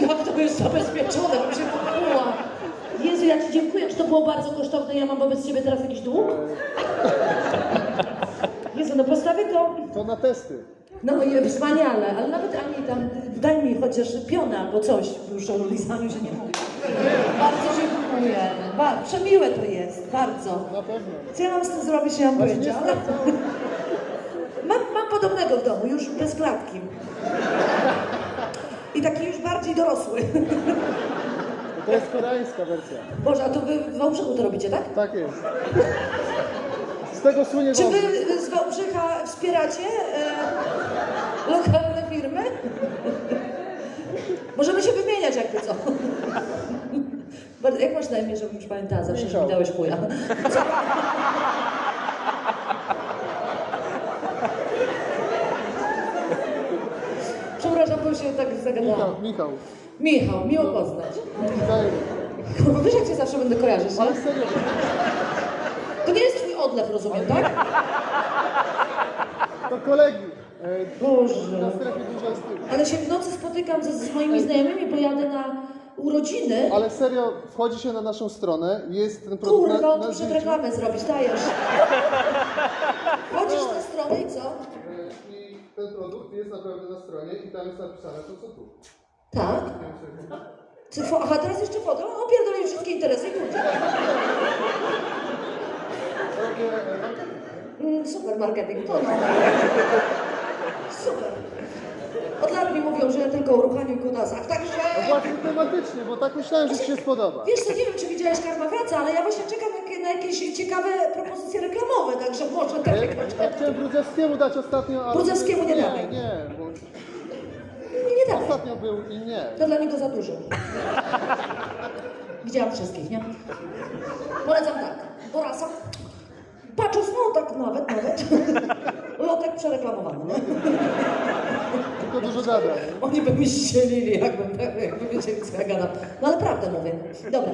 Jak to jest zabezpieczone, bym się popłuła. Jezu, ja Ci dziękuję. Czy to było bardzo kosztowne? Ja mam wobec Ciebie teraz jakiś dług? Jezu, no postawię to... To na testy. No i wspaniale, ale nawet Ani tam, daj mi chociaż pionę albo coś, już o lizaniu się nie mówi. Bardzo dziękuję. Ba, przemiłe to jest, bardzo. Na pewno. Co ja mam z tym zrobić, nie mam Masz pojęcia, nie ale... Mam, mam podobnego w domu, już bez klatki. I taki już bardziej dorosły. To jest koreańska wersja. Boże, a to wy w Wałbrzychu to robicie, tak? Tak jest. Z tego słynie Czy wy z Wałbrzycha wspieracie e, lokalne firmy? Możemy się wymieniać jakby co. Bardzo- Jak masz na imię, żebym już pamiętała zawsze, że Michał. mi dałeś chuja? Przepraszam, bo się tak zagadałam. Michał, Michał. Michał, miło poznać. Kurwa, wiesz jak cię zawsze będę kojarzyć, Ale nie? serio, To nie jest twój odlew, rozumiem, tak? to kolegi. E, Boże. Na strefie dużo jest. Ale się w nocy spotykam ze, z moimi znajomymi, bo jadę na urodziny. Ale serio, wchodzi się na naszą stronę, jest ten produkt Kurwa, on na tu przed zdjęciu. reklamę zrobić, dajesz. Chodzisz na stronę i co? Ten produkt jest naprawdę na stronie i tam jest napisane to co tu. Tak? Czy fo- Aha, teraz jeszcze foto? O, pierdolę wszystkie interesy i kurczę. Mm, super marketing, to no. Super. Od lat mi mówią, że ja tylko o ruchaniu i kutasach, także... No właśnie tematycznie, bo tak myślałem, że Ci się spodoba. Wiesz co, nie wiem, czy widziałeś Karma Wraca, ale ja właśnie czekam jak, na jakieś ciekawe propozycje reklamowe, także może tak Ja, jak ja chciałem Brudzewskiemu dać ostatnio, ale... Brudzewskiemu nie nie dawaj. Nie, bo Nie, nie ostatnio był i nie. To dla niego za dużo. Widziałam wszystkich, nie? Polecam tak. Borasa. Paczos, no tak nawet, nawet. Lotek przereklamowany, nie? Tylko dużo gada. nie? Oni by mi ścielili, jakby, jakby wiedzieli, co ja gadam. No ale prawdę mówię. Dobra.